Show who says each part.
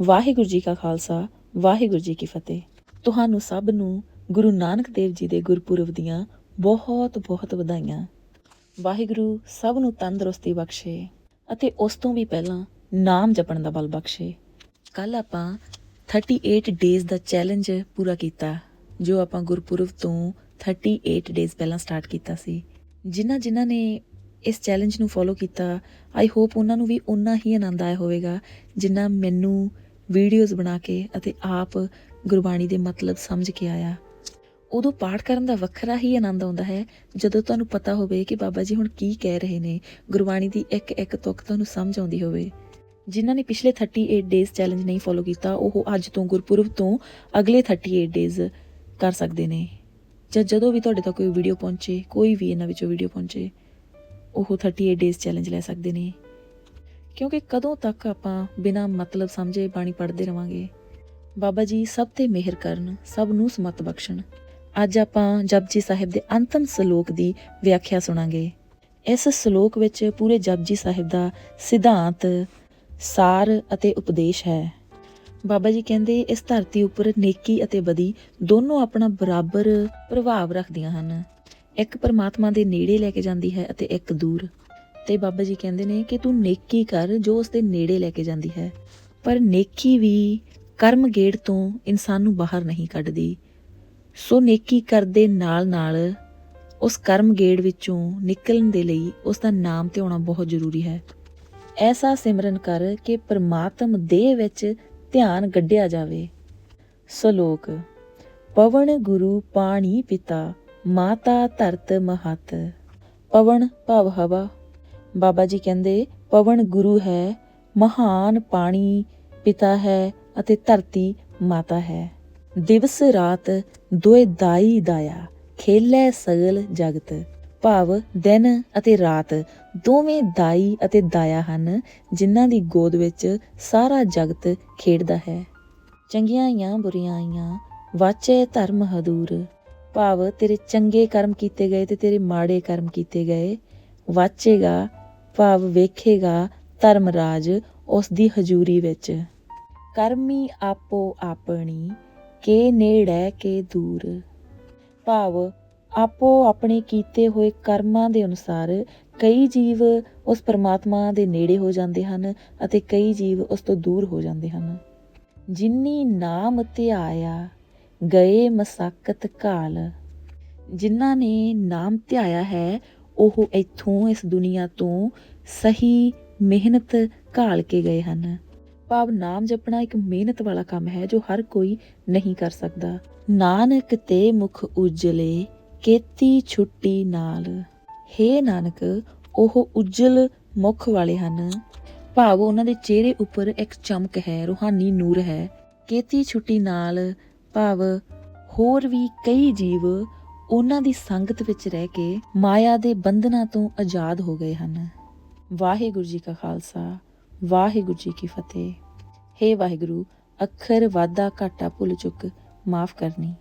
Speaker 1: ਵਾਹਿਗੁਰੂ ਜੀ ਕਾ ਖਾਲਸਾ, ਵਾਹਿਗੁਰੂ ਜੀ ਕੀ ਫਤਿਹ। ਤੁਹਾਨੂੰ ਸਭ ਨੂੰ ਗੁਰੂ ਨਾਨਕ ਦੇਵ ਜੀ ਦੇ ਗੁਰਪੁਰਬ ਦੀਆਂ ਬਹੁਤ ਬਹੁਤ ਵਧਾਈਆਂ। ਵਾਹਿਗੁਰੂ ਸਭ ਨੂੰ ਤੰਦਰੁਸਤੀ ਬਖਸ਼ੇ ਅਤੇ ਉਸ ਤੋਂ ਵੀ ਪਹਿਲਾਂ ਨਾਮ ਜਪਣ ਦਾ ਬਲ ਬਖਸ਼ੇ। ਕੱਲ ਆਪਾਂ 38 ਡੇਜ਼ ਦਾ ਚੈਲੰਜ ਪੂਰਾ ਕੀਤਾ, ਜੋ ਆਪਾਂ ਗੁਰਪੁਰਬ ਤੋਂ 38 ਡੇਜ਼ ਪਹਿਲਾਂ ਸਟਾਰਟ ਕੀਤਾ ਸੀ। ਜਿਨ੍ਹਾਂ ਜਿਨ੍ਹਾਂ ਨੇ ਇਸ ਚੈਲੰਜ ਨੂੰ ਫੋਲੋ ਕੀਤਾ ਆਈ ਹੋਪ ਉਹਨਾਂ ਨੂੰ ਵੀ ਉਨਾ ਹੀ ਆਨੰਦ ਆਇਆ ਹੋਵੇਗਾ, ਜਿੰਨਾ ਮੈਨੂੰ ਵੀਡੀਓਜ਼ ਬਣਾ ਕੇ ਅਤੇ ਆਪ ਗੁਰਬਾਣੀ ਦੇ ਮਤਲਬ ਸਮਝ ਕੇ ਆਇਆ। ਉਦੋਂ ਪਾਠ ਕਰਨ ਦਾ ਵੱਖਰਾ ਹੀ ਆਨੰਦ ਆਉਂਦਾ ਹੈ, ਜਦੋਂ ਤੁਹਾਨੂੰ ਪਤਾ ਹੋਵੇ ਕਿ ਬਾਬਾ ਜੀ ਹੁਣ ਕੀ ਕਹਿ ਰਹੇ ਨੇ, ਗੁਰਬਾਣੀ ਦੀ ਇੱਕ ਇੱਕ ਤੁਕ ਤੁਹਾਨੂੰ ਸਮਝ ਆਉਂਦੀ ਹੋਵੇ। ਜਿਨ੍ਹਾਂ ਨੇ ਪਿਛਲੇ 38 ਡੇਜ਼ ਚੈਲੰਜ ਨਹੀਂ ਫੋਲੋ ਕੀਤਾ, ਉਹ ਅੱਜ ਤੋਂ ਗੁਰਪੁਰਬ ਤੋਂ ਅਗਲੇ 38 ਡੇਜ਼ ਕਰ ਸਕਦੇ ਨੇ। ਜਾਂ ਜਦੋਂ ਵੀ ਤੁਹਾਡੇ ਤੱਕ ਕੋਈ ਵੀਡੀਓ ਪਹੁੰਚੇ, ਕੋਈ ਵੀ ਇਹਨਾਂ ਵਿੱਚੋਂ ਵੀਡੀਓ ਪਹੁੰਚੇ, ਉਹ 38 ਡੇਜ਼ ਚੈਲੰਜ ਲੈ ਸਕਦੇ ਨੇ। ਕਿਉਂਕਿ ਕਦੋਂ ਤੱਕ ਆਪਾਂ ਬਿਨਾਂ ਮਤਲਬ ਸਮਝੇ ਬਾਣੀ ਪੜ੍ਹਦੇ ਰਵਾਂਗੇ? ਬਾਬਾ ਜੀ ਸਭ ਤੇ ਮਿਹਰ ਕਰਨ, ਸਭ ਨੂੰ ਸਮਤ ਬਖਸ਼ਣ। ਅੱਜ ਆਪਾਂ ਜਪਜੀ ਸਾਹਿਬ ਦੇ ਅੰਤਮ ਸ਼ਲੋਕ ਦੀ ਵਿਆਖਿਆ ਸੁਣਾਂਗੇ। ਇਸ ਸ਼ਲੋਕ ਵਿੱਚ ਪੂਰੇ ਜਪਜੀ ਸਾਹਿਬ ਦਾ ਸਿਧਾਂਤ, ਸਾਰ ਅਤੇ ਉਪਦੇਸ਼ ਹੈ। ਬਾਬਾ ਜੀ ਕਹਿੰਦੇ, ਇਸ ਧਰਤੀ ਉੱਪਰ ਨੇਕੀ ਅਤੇ ਬਦੀ ਦੋਨੋਂ ਆਪਣਾ ਬਰਾਬਰ ਪ੍ਰਭਾਵ ਰੱਖਦੀਆਂ ਹਨ। ਇੱਕ ਪਰਮਾਤਮਾ ਦੇ ਨੇੜੇ ਲੈ ਕੇ ਜਾਂਦੀ ਹੈ ਅਤੇ ਇੱਕ ਦੂਰ। ਤੇ ਬਾਬਾ ਜੀ ਕਹਿੰਦੇ ਨੇ ਕਿ ਤੂੰ ਨੇਕੀ ਕਰ ਜੋ ਉਸ ਦੇ ਨੇੜੇ ਲੈ ਕੇ ਜਾਂਦੀ ਹੈ। ਪਰ ਨੇਕੀ ਵੀ ਕਰਮ ਗੇੜ ਤੋਂ ਇਨਸਾਨ ਨੂੰ ਬਾਹਰ ਨਹੀਂ ਕੱਢਦੀ। ਸੋ ਨੇਕੀ ਕਰਦੇ ਨਾਲ-ਨਾਲ ਉਸ ਕਰਮ ਗੇੜ ਵਿੱਚੋਂ ਨਿਕਲਣ ਦੇ ਲਈ ਉਸ ਦਾ ਨਾਮ ਤੇ ਹੋਣਾ ਬਹੁਤ ਜ਼ਰੂਰੀ ਹੈ। ਐਸਾ ਸਿਮਰਨ ਕਰ ਕਿ ਪ੍ਰਮਾਤਮ ਦੇ ਵਿੱਚ ਧਿਆਨ ਗੱਡਿਆ ਜਾਵੇ। ਸ਼ਲੋਕ, ਪਵਨ ਗੁਰੂ ਪਾਣੀ ਪਿਤਾ, ਮਾਤਾ ਧਰਤ ਮਹਤ, ਪਵਨ ਭਵ ਹਵਾ ਬਾਬਾ ਜੀ ਕਹਿੰਦੇ, ਪਵਨ ਗੁਰੂ ਹੈ, ਮਹਾਨ ਪਾਣੀ ਪਿਤਾ ਹੈ ਅਤੇ ਧਰਤੀ ਮਾਤਾ ਹੈ। ਦਿਵਸ ਰਾਤ ਦੋਏ ਦਾਈ ਦਾਇਆ, ਖੇਲੇ ਸਗਲ ਜਗਤ। ਭਾਵ ਦਿਨ ਅਤੇ ਰਾਤ ਦੋਵੇਂ ਦਾਈ ਅਤੇ ਦਾਇਆ ਹਨ, ਜਿਨ੍ਹਾਂ ਦੀ ਗੋਦ ਵਿੱਚ ਸਾਰਾ ਜਗਤ ਖੇਡਦਾ ਹੈ। ਚੰਗੀਆਂ ਆਈਆਂ, ਬੁਰੀਆਂ ਆਈਆਂ, ਵਾਚੇ ਧਰਮ ਹਦੂਰ। ਭਾਵ ਤੇਰੇ ਚੰਗੇ ਕਰਮ ਕੀਤੇ ਗਏ ਤੇ ਤੇਰੇ ਮਾੜੇ ਕਰਮ ਕੀਤੇ ਗਏ, ਵਾਚੇਗਾ ਭਾਵ ਵੇਖੇਗਾ ਧਰਮ ਰਾਜ ਉਸ ਦੀ ਹਜ਼ੂਰੀ ਵਿੱਚ। ਕਰਮੀ ਆਪੋ ਆਪਣੀ, ਕੇ ਨੇੜੇ ਕੇ ਦੂਰ। ਭਾਵ ਆਪੋ ਆਪਣੇ ਕੀਤੇ ਹੋਏ ਕਰਮਾਂ ਦੇ ਅਨੁਸਾਰ ਕਈ ਜੀਵ ਉਸ ਪਰਮਾਤਮਾ ਦੇ ਨੇੜੇ ਹੋ ਜਾਂਦੇ ਹਨ ਅਤੇ ਕਈ ਜੀਵ ਉਸ ਤੋਂ ਦੂਰ ਹੋ ਜਾਂਦੇ ਹਨ। ਜਿਨੀ ਨਾਮ ਧਿਆਇਆ ਗਏ ਮਸਾਕਤ ਕਾਲ। ਜਿਨ੍ਹਾਂ ਨੇ ਨਾਮ ਧਿਆਇਆ ਹੈ ਉਹ ਇੱਥੋਂ, ਇਸ ਦੁਨੀਆ ਤੋਂ ਸਹੀ ਮਿਹਨਤ ਘਾਲ ਕੇ ਗਏ ਹਨ। ਭਾਵ ਨਾਮ ਜਪਣਾ ਇੱਕ ਮਿਹਨਤ ਵਾਲਾ ਕੰਮ ਹੈ ਜੋ ਹਰ ਕੋਈ ਨਹੀਂ ਕਰ ਸਕਦਾ। ਨਾਨਕ ਤੇ ਮੁਖ ਉਜਲੇ, ਕੇਤੀ ਛੁੱਟੀ ਨਾਲ। ਹੇ ਨਾਨਕ, ਉਹ ਉਜਲ ਮੁਖ ਵਾਲੇ ਹਨ। ਭਾਵ ਉਹਨਾਂ ਦੇ ਚਿਹਰੇ ਉੱਪਰ ਇੱਕ ਚਮਕ ਹੈ, ਰੂਹਾਨੀ ਨੂਰ ਹੈ। ਕੇਤੀ ਛੁੱਟੀ ਨਾਲ, ਭਾਵ ਹੋਰ ਵੀ ਕਈ ਜੀਵ ਉਹਨਾਂ ਦੀ ਸੰਗਤ ਵਿੱਚ ਰਹਿ ਕੇ ਮਾਇਆ ਦੇ ਬੰਧਨਾਂ ਤੋਂ ਆਜ਼ਾਦ ਹੋ ਗਏ ਹਨ। ਵਾਹਿਗੁਰੂ ਜੀ ਕਾ ਖਾਲਸਾ, ਵਾਹਿਗੁਰੂ ਜੀ ਕੀ ਫਤਿਹ। ਹੇ ਵਾਹਿਗੁਰੂ, ਅੱਖਰ ਵਾਦਾ ਘਾਟਾ ਭੁੱਲ ਚੁੱਕ, ਮਾਫ ਕਰਨੀ।